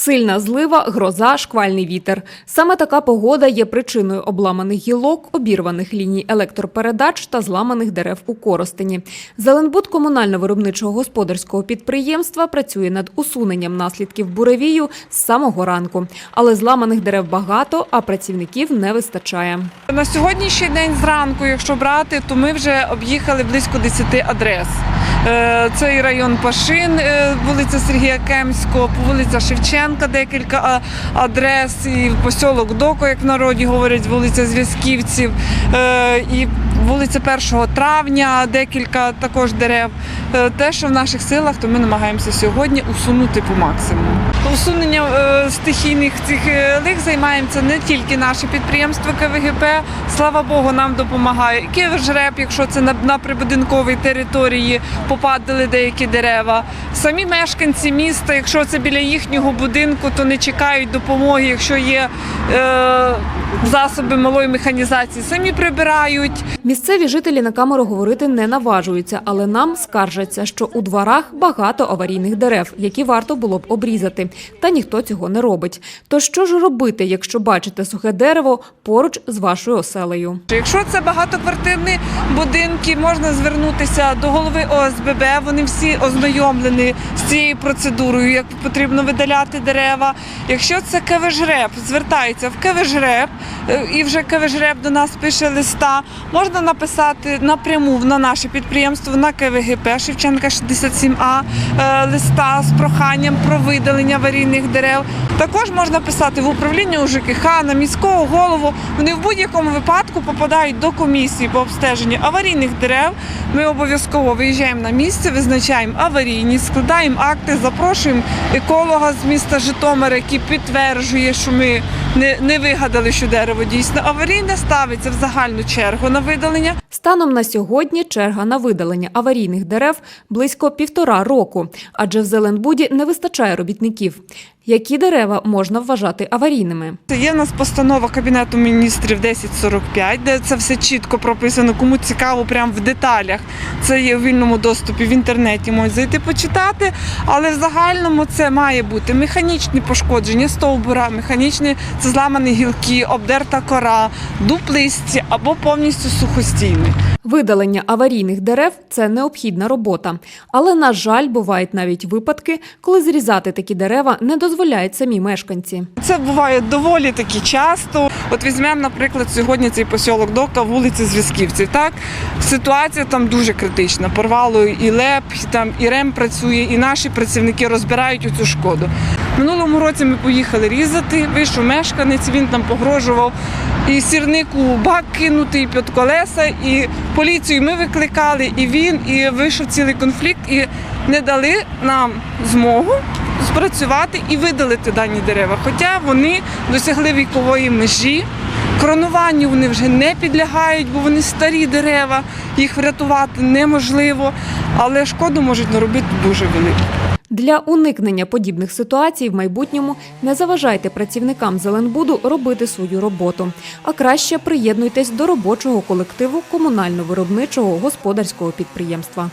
Сильна злива, гроза, шквальний вітер. Саме така погода є причиною обламаних гілок, обірваних ліній електропередач та зламаних дерев у Коростені. Зеленбуд комунально-виробничого господарського підприємства працює над усуненням наслідків буревію з самого ранку. Але зламаних дерев багато, а працівників не вистачає. На сьогоднішній день зранку, якщо брати, то ми вже об'їхали близько 10 адрес. Е, Це і район Пашин, е, вулиця Сергія Кемського, вулиця Шевченка, декілька адрес, і посілок Доко, як в народі говорять, вулиця Зв'язківців, е, і вулиця 1 травня, декілька також дерев. Е, Те, що в наших силах, то ми намагаємося сьогодні усунути по максимуму. Усунення е, стихійних цих е, лих займаємося не тільки наше підприємство КВГП, слава Богу, нам допомагає. І Київжреп, якщо це на, прибудинковій території попадали деякі дерева. Самі мешканці міста, якщо це біля їхнього будинку, то не чекають допомоги, якщо є засоби малої механізації, самі прибирають. Місцеві жителі на камеру говорити не наважуються, але нам скаржаться, що у дворах багато аварійних дерев, які варто було б обрізати. Та ніхто цього не робить. То що ж робити, якщо бачите сухе дерево поруч з вашою оселею? Якщо це багатоквартирні будинки, можна звернутися до голови ОСББ. Вони всі ознайомлені з цією процедурою, як потрібно видаляти дерева. Якщо це КВЖРЕП, звертаються в КВЖРЕП, е, і вже КВЖРЕП до нас пише листа. Можна написати напряму на наше підприємство на КВГП Шевченка 67А е, листа з проханням про видалення аварійних дерев. Також можна писати в управління УЖКХ, на міського голову. Вони в будь-якому випадку попадають до комісії по обстеженню аварійних дерев. Ми обов'язково виїжджаємо на місце, визначаємо аварійність, складаємо акти, запрошуємо еколога з міста Житомира, який підтверджує, що ми не вигадали, що дерево дійсно аварійне, ставиться в загальну чергу на видалення. Станом на сьогодні черга на видалення аварійних дерев близько півтора року, адже в Зеленбуді не вистачає робітників. Які дерева можна вважати аварійними? Є в нас постанова Кабінету міністрів 1045, де це все чітко прописано. Кому цікаво, прямо в деталях. Це є у вільному доступі в інтернеті. Можуть зайти почитати. Але в загальному це має бути механічні пошкодження стовбура, механічні це зламані гілки, обдерта кора, дуплисті або повністю сухостійні. Видалення аварійних дерев це необхідна робота. Але, на жаль, бувають навіть випадки, коли зрізати такі дерева не дозволяють самі мешканці. Це буває доволі таки часто. От візьмемо, наприклад, сьогодні цей посілок Дока, вулиці Зв'язківців. Ситуація там дуже критична. Порвало і ЛЕП, і там і РЕМ працює, і наші працівники розбирають оцю шкоду. Минулому році ми поїхали різати. Вийшов мешканець, він там погрожував. І сірник у бак кинутий під колеса, і поліцію ми викликали, і він, і вийшов цілий конфлікт, і не дали нам змогу спрацювати і видалити дані дерева. Хоча вони досягли вікової межі. Кронуванню вони вже не підлягають, бо вони старі дерева, їх врятувати неможливо, але шкоду можуть наробити дуже велику. Для уникнення подібних ситуацій в майбутньому не заважайте працівникам Зеленбуду робити свою роботу, а краще приєднуйтесь до робочого колективу комунально-виробничого господарського підприємства.